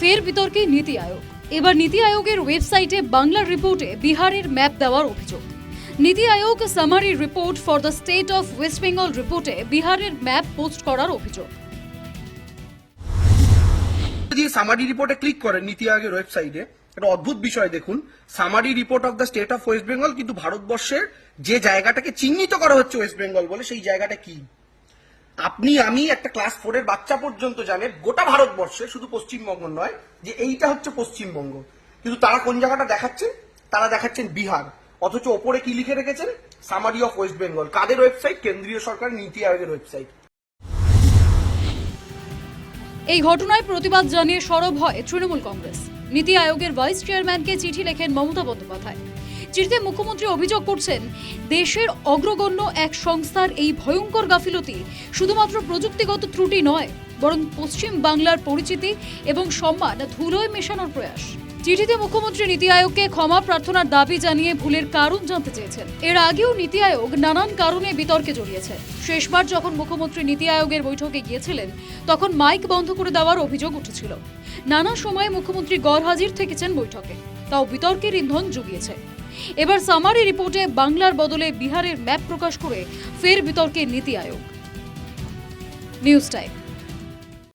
ফের বিতর্কে নীতি আয়োগ। এবার নীতি আয়োগের ওয়েবসাইটে বাংলার রিপোর্টে বিহারের ম্যাপ দেওয়ার অভিযোগ। NITI Aayog summary report for the state of West Bengal রিপোর্টে বিহারের ম্যাপ পোস্ট করার অভিযোগ। যদি সামারি রিপোর্টে ক্লিক করেন নীতি আয়োগের ওয়েবসাইটে, একটা অদ্ভুত বিষয় দেখুন। Summary report of the state of West Bengal কিন্তু ভারতবর্ষের যে জায়গাটাকে চিহ্নিত করা হচ্ছে ওয়েস্ট বেঙ্গল বলে, সেই জায়গাটা কি? আপনি, আমি একটা ক্লাস ফোরের বাচ্চা পর্যন্ত জানে, গোটা ভারতবর্ষে শুধু পশ্চিমবঙ্গ নয়, যে এইটা হচ্ছে পশ্চিমবঙ্গ। কিন্তু তারা কোন জায়গাটা দেখাচ্ছেন তারা দেখাচ্ছেন বিহার। অথচ ওপরে কি লিখে রেখেছেন? সামারি অফ ওয়েস্ট বেঙ্গল কাদের ওয়েবসাইট কেন্দ্রীয় সরকার নীতি আয়োগের ওয়েবসাইট এই ঘটনায় প্রতিবাদ জানিয়ে সরব হয় তৃণমূল কংগ্রেস। নীতি আয়োগের ভাইস চেয়ারম্যানকে চিঠি লেখেন মমতা বন্দ্যোপাধ্যায়। চিঠিতে মুখ্যমন্ত্রী অভিযোগ করছেন, দেশের অগ্রগণ্য এক সংস্থার এই ভয়ঙ্কর গাফিলতি শুধুমাত্র প্রযুক্তিগত ত্রুটি নয়, বরং পশ্চিম বাংলার পরিচিতি এবং সম্মান ধুলোয় মেশানোর প্রয়াস। চিঠিতে মুখ্যমন্ত্রী নীতি আয়োগকে ক্ষমা প্রার্থনার দাবি জানিয়ে ভুলের কারণ জানতে চেয়েছেন। এর আগেও নীতি আয়োগ নানান কারণে বিতর্কে জড়িয়েছে। শেষবার যখন মুখ্যমন্ত্রী নীতি আয়োগের বৈঠকে গিয়েছিলেন, তখন মাইক বন্ধ করে দেওয়ার অভিযোগ উঠেছিল। নানা সময়ে মুখ্যমন্ত্রী গড়হাজির থেকেছেন বৈঠকে, তাও বিতর্কের ইন্ধন জুগিয়েছে। এবার সামারি রিপোর্টে বাংলার বদলে বিহারের ম্যাপ প্রকাশ করে ফের বিতর্কে নীতি আয়োগ। News time.